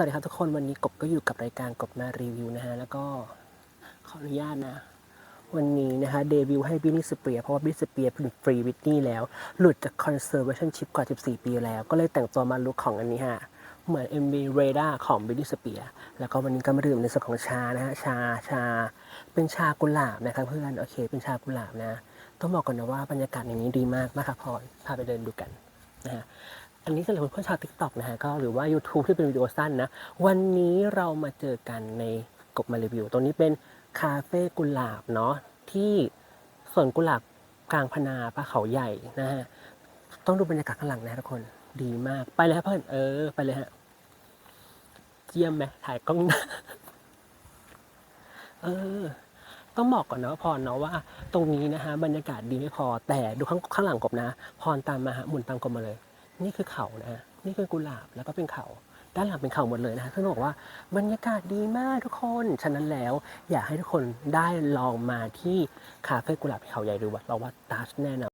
วัสดีครับทุกคนวันนี้กบก็อยู่กับรายการกบมารีวิวนะฮะแล้วก็ขออนุญาตนะ วันนี้นะฮะเดบิวต์ให้บิ t นี่สเปียเพราะว่าบิ t นี่สเปียเป็นฟรีวิตนี่แล้ว หลุดจากคอนเซอร์เวชันชิพกว่า 14 ปีแล้ว ก็เลยแต่งตัวมาลุคของอันนี้ฮะ เหมือน MV Radar ของบิ t นี่สเปียแล้วก็วันนี้ก็มาดื่มในส่วนของชานะฮะชาชา เป็นชากุหลาบนะครับเพื่อนโอเค เป็นชากุหลาบนะ ต้องบอกก่อนนะว่าบรรยากาศอย่างนี้ดีมากมาค่ะพรพาไปเดินดูกันนะฮะ อันนี้สำหรับเพื่อนชาวทิกตอกนะฮะก็หรือว่า YouTube ที่เป็นวิดีโอสั้นนะ วันนี้เรามาเจอกันในกบมารีวิวตรงนี้เป็นคาเฟ่กุหลาบเนาะที่สวนกุหลาบกลางพนาปะเขาใหญ่นะฮะ ต้องดูบรรยากาศข้างหลังนะทุกคนดีมากไปเลยครับเพื่อนเออไปเลยฮะเยี่ยมไหมถ่ายกล้องเออต้องบอกก่อนนะพรเนาะว่าตรงนี้นะฮะบรรยากาศดีไม่พอแต่ดูข้างข้างหลังกบนะ พรตามมาฮะหมุนตามกบมาเลย นี่คือเขานะฮะนี่คือกุหลาบแล้วก็เป็นเขา ด้านหลังเป็นเขาหมดเลยนะฮะท่านบอกว่าบรรยากาศดีมากทุกคน ฉะนั้นแล้วอยากให้ทุกคนได้ลองมาที่คาเฟ่กุหลาบเขาใหญ่ดูว่าเราว่าตัชแน่นอน